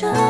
这。